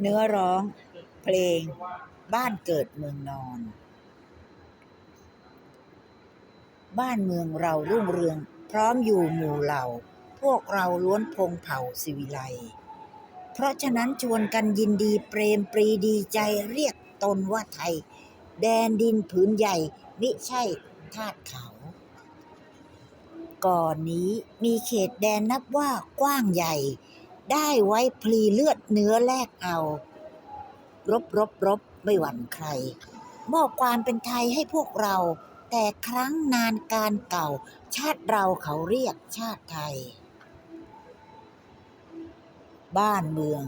เนื้อร้อง เพลง บ้านเกิดเมืองนอน บ้านเมืองเรารุ่งเรือง พร้อมอยู่หมู่เหล่า พวกเราล้วนพงเผ่าสิวิไลเพราะฉะนั้นชวนกันยินดีเปรมปรีดีใจเรียกตนว่าไทย แดนดินผืนใหญ่มิใช่ทาสเขา ก่อนนี้มีเขตแดนนับว่ากว้างใหญ่ ได้ไว้พลีเลือดเนื้อแลกเอา รบรบรบไม่หวั่นใคร มอบความเป็นไทยให้พวกเรา แต่ครั้งนานการเก่า ชาติเราเขาเรียกชาติไทย บ้านเมือง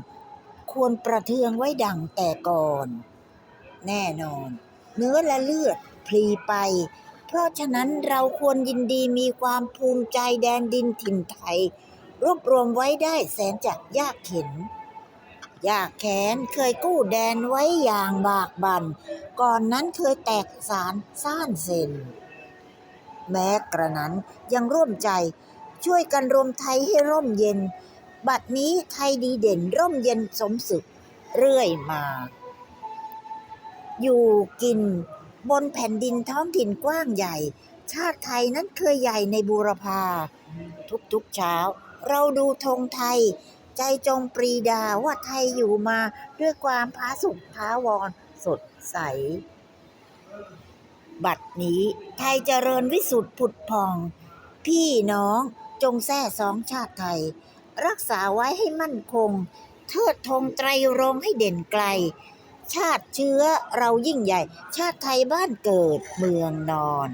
ควรประเทืองไว้ดังแต่ก่อน แน่นอน เนื้อและเลือดพลีไป เพราะฉะนั้นเราควรยินดีมีความภูมิใจแดนดินถิ่นไทย รวบรวมไว้ได้แสนจะยากเข็น ยากแค้นเคยกู้แดนไว้อย่างบากบัน่นก่อนนั้นเคยแตกสารซ่านเซนแม้กระนั้นยังร่วมใจช่วยกันรวมไทยให้ร่มเย็น บัดนี้ไทยดีเด่นร่มเย็นสมสุขเรื่อยมา อยู่กินบนแผ่นดินท้องถิ่นกว้างใหญ่ ชาติไทยนั้นเคยใหญ่ในบูรพา ทุกๆเช้า เราดูธงไทย ใจจงปรีดาว่าไทยอยู่มาด้วยความผาสุกท้าวรสดใส บัดนี้ไทยเจริญวิสุทธิ์ผุดพอง พี่น้องจงแท้สองชาติไทย รักษาไว้ให้มั่นคง เทิดธงไตรรงให้เด่นไกล ชาติเชื้อเรายิ่งใหญ่ ชาติไทยบ้านเกิดเมืองนอน